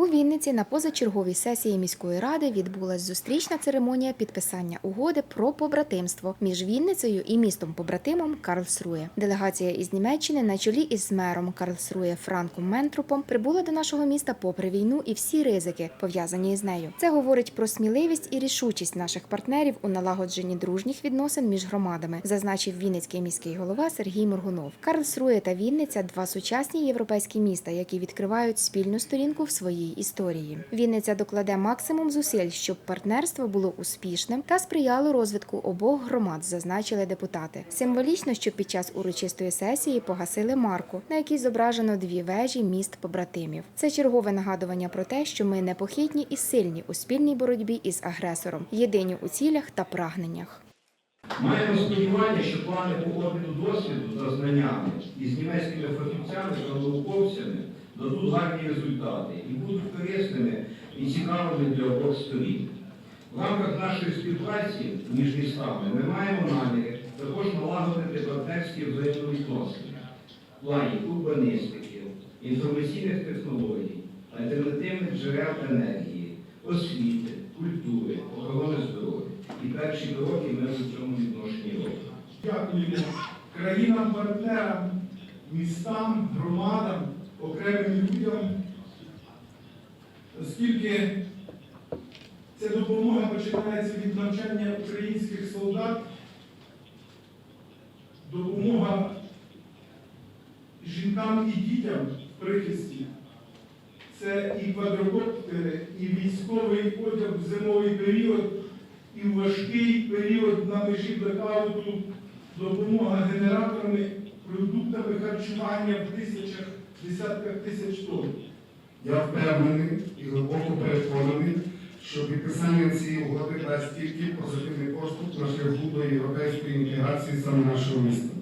У Вінниці на позачерговій сесії міської ради відбулась зустрічна церемонія підписання угоди про побратимство між Вінницею і містом побратимом Карлсрує. Делегація із Німеччини на чолі із мером Карлсрує Франком Ментрупом прибула до нашого міста попри війну і всі ризики пов'язані з нею. Це говорить про сміливість і рішучість наших партнерів у налагодженні дружніх відносин між громадами, зазначив Вінницький міський голова Сергій Моргунов. Карлсрує та Вінниця два сучасні європейські міста, які відкривають спільну сторінку в своїй історії. Вінниця докладе максимум зусиль, щоб партнерство було успішним та сприяло розвитку обох громад, зазначили депутати. Символічно, що під час урочистої сесії погасили марку, на якій зображено дві вежі міст побратимів. Це чергове нагадування про те, що ми непохитні і сильні у спільній боротьбі із агресором, єдині у цілях та прагненнях. Маємо сподівання, що плани по досвіду та знаннями із німецькими фахівцями та науковцями дадуть гарні результати і будуть корисними і цікавими для обох сторін. В рамках нашої співпраці між містами ми маємо наміри також налагодити партнерські взаємовідносини в плані урбаністики, інформаційних технологій, альтернативних джерел енергії, освіти, культури, охорони здоров'я. І перші кроки ми в цьому відношенні робимо. Дякуємо країнам, партнерам, містам, громадам, окремим людям, оскільки ця допомога починається від навчання українських солдат, допомога жінкам і дітям в прихисті. Це і квадрокоптери, і військовий одяг в зимовий період, і в важкий період на межі блекауту допомога генераторами, продуктами харчування в тисячах, десятках тисяч тонн. Я впевнений і глибоко переконаний, що підписання цієї угоди дасть тільки позитивний поступ на шляху до європейської інтеграції саме нашого міста.